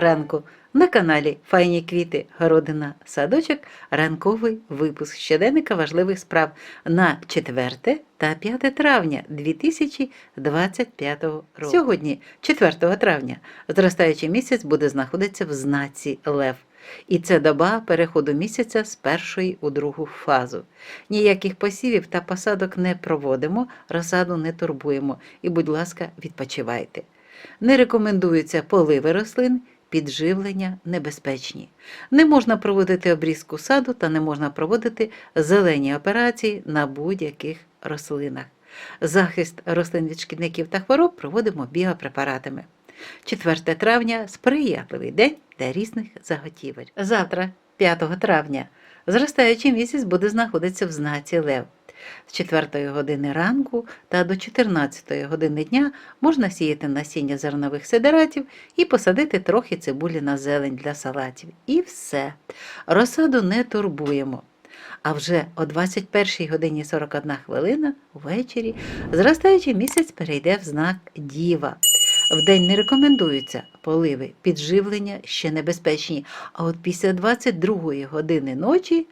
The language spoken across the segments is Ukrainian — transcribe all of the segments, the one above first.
ранку на каналі Файні квіти, городина, садочок, ранковий випуск щоденника важливих справ на 4 та 5 травня 2025 року. Сьогодні, 4 травня, зростаючий місяць буде знаходитися в знаці Лев. І це доба переходу місяця з першої у другу фазу. Ніяких посівів та посадок не проводимо, розсаду не турбуємо і, будь ласка, відпочивайте. Не рекомендуються поливи рослин, підживлення небезпечні. Не можна проводити обрізку саду та не можна проводити зелені операції на будь-яких рослинах. Захист рослин від шкідників та хвороб проводимо біопрепаратами. 4 травня сприятливий день для різних заготівель. Завтра, 5 травня, зростаючий місяць буде знаходитися в знаці Лев. З 4 години ранку та до 14 години дня можна сіяти насіння зернових сидератів і посадити трохи цибулі на зелень для салатів. І все. Розсаду не турбуємо. А вже о 21 годині 41 хвилина ввечері зростаючий місяць перейде в знак Діва. Вдень не рекомендуються поливи, підживлення ще небезпечні, а от після 22 години ночі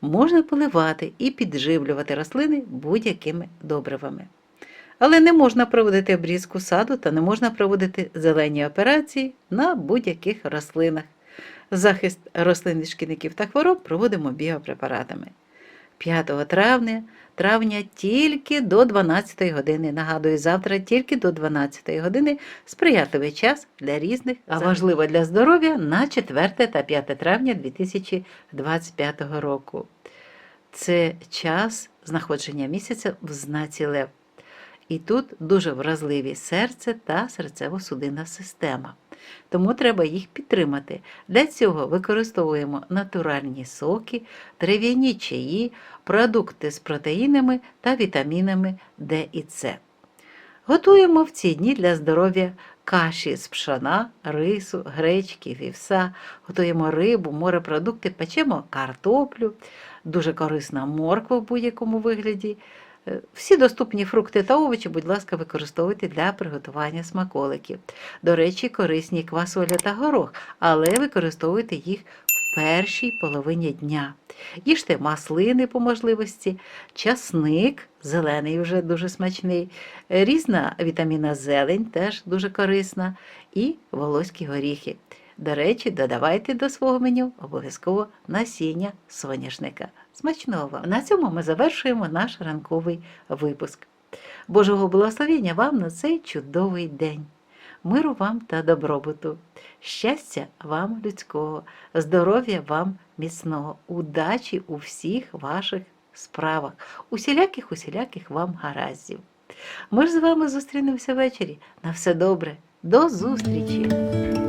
можна поливати і підживлювати рослини будь-якими добривами. Але не можна проводити обрізку саду та не можна проводити зелені операції на будь-яких рослинах. Захист рослин від шкідників та хвороб проводимо біопрепаратами. 5 травня, травня тільки до 12 години. Нагадую, завтра тільки до 12 години сприятливий час для різних, а важливо для здоров'я на 4 та 5 травня 2025 року. Це час знаходження місяця в знаці Лев. І тут дуже вразливі серце та серцево-судинна система. Тому треба їх підтримати. Для цього використовуємо натуральні соки, трав'яні чаї, продукти з протеїнами та вітамінами Д і С. Готуємо в ці дні для здоров'я каші з пшона, рису, гречки, вівса, готуємо рибу, морепродукти, печемо картоплю, дуже корисна морква в будь-якому вигляді. Е, Всі доступні фрукти та овочі, будь ласка, використовуйте для приготування смаколиків. До речі, корисні квасоля та горох, але використовуйте їх в першій половині дня. Їжте маслини по можливості, часник, зелений вже дуже смачний, різна вітаміна зелень теж дуже корисна, і волоські горіхи. До речі, додавайте до свого меню обов'язково насіння соняшника. Смачного! вам! На цьому ми завершуємо наш ранковий випуск. Божого благословення вам на цей чудовий день. Миру вам та добробуту, щастя вам людського, здоров'я вам міцного, удачі у всіх ваших справах, усіляких усіляких вам гараздів. Ми ж з вами зустрінемося ввечері. На все добре, до зустрічі!